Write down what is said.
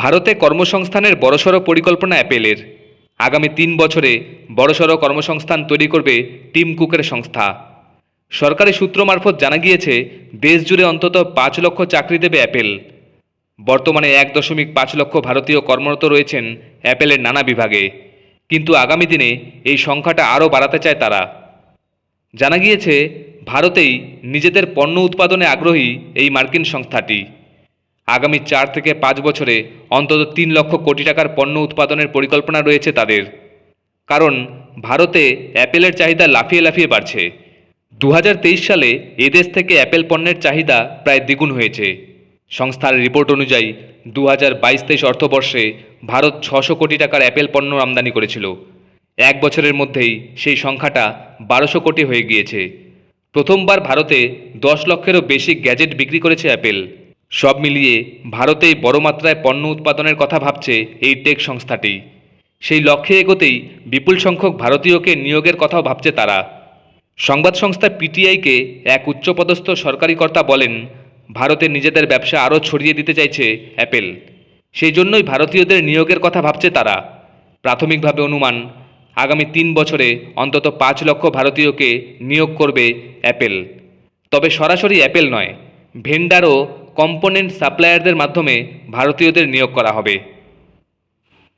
ভারতে কর্মসংস্থানের বড়সড় পরিকল্পনা অ্যাপেলের। আগামী তিন বছরে বড়সড় কর্মসংস্থান তৈরি করবে টিম কুকের সংস্থা। সরকারি সূত্র মারফত জানা গিয়েছে দেশ জুড়ে অন্তত পাঁচ লক্ষ চাকরি দেবে অ্যাপেল। বর্তমানে এক দশমিক পাঁচ লক্ষ ভারতীয় কর্মরত রয়েছেন অ্যাপেলের নানা বিভাগে। কিন্তু আগামী দিনে এই সংখ্যাটা আরও বাড়াতে চায় তারা। জানা গিয়েছে, ভারতেই নিজেদের পণ্য উৎপাদনে আগ্রহী এই মার্কিন সংস্থাটি। আগামী চার থেকে পাঁচ বছরে অন্তত তিন লক্ষ কোটি টাকার পণ্য উৎপাদনের পরিকল্পনা রয়েছে তাদের। কারণ ভারতে অ্যাপেলের চাহিদা লাফিয়ে লাফিয়ে বাড়ছে। দু হাজার তেইশ সালে এদেশ থেকে অ্যাপেল পণ্যের চাহিদা প্রায় দ্বিগুণ হয়েছে। সংস্থার রিপোর্ট অনুযায়ী দু হাজার বাইশ তেইশ অর্থবর্ষে ভারত ছশো কোটি টাকার অ্যাপেল পণ্য আমদানি করেছিল। এক বছরের মধ্যেই সেই সংখ্যাটা বারোশো কোটি হয়ে গিয়েছে। প্রথমবার ভারতে দশ লক্ষেরও বেশি গ্যাজেট বিক্রি করেছে অ্যাপেল। সব মিলিয়ে ভারতেই বড় মাত্রায় পণ্য উৎপাদনের কথা ভাবছে এই টেক সংস্থাটি। সেই লক্ষ্যে এগোতেই বিপুল সংখ্যক ভারতীয়কে নিয়োগের কথাও ভাবছে তারা। সংবাদ সংস্থা পিটিআইকে এক উচ্চপদস্থ সরকারি কর্তা বলেন, ভারতে নিজেদের ব্যবসা আরও ছড়িয়ে দিতে চাইছে অ্যাপেল। সেই জন্যই ভারতীয়দের নিয়োগের কথা ভাবছে তারা। প্রাথমিকভাবে অনুমান, আগামী তিন বছরে অন্তত পাঁচ লক্ষ ভারতীয়কে নিয়োগ করবে অ্যাপেল। তবে সরাসরি অ্যাপেল নয় ভেন্ডার ও কম্পোনেন্ট সাপ্লায়ারদের মাধ্যমে ভারতীয়দের নিয়োগ করা হবে।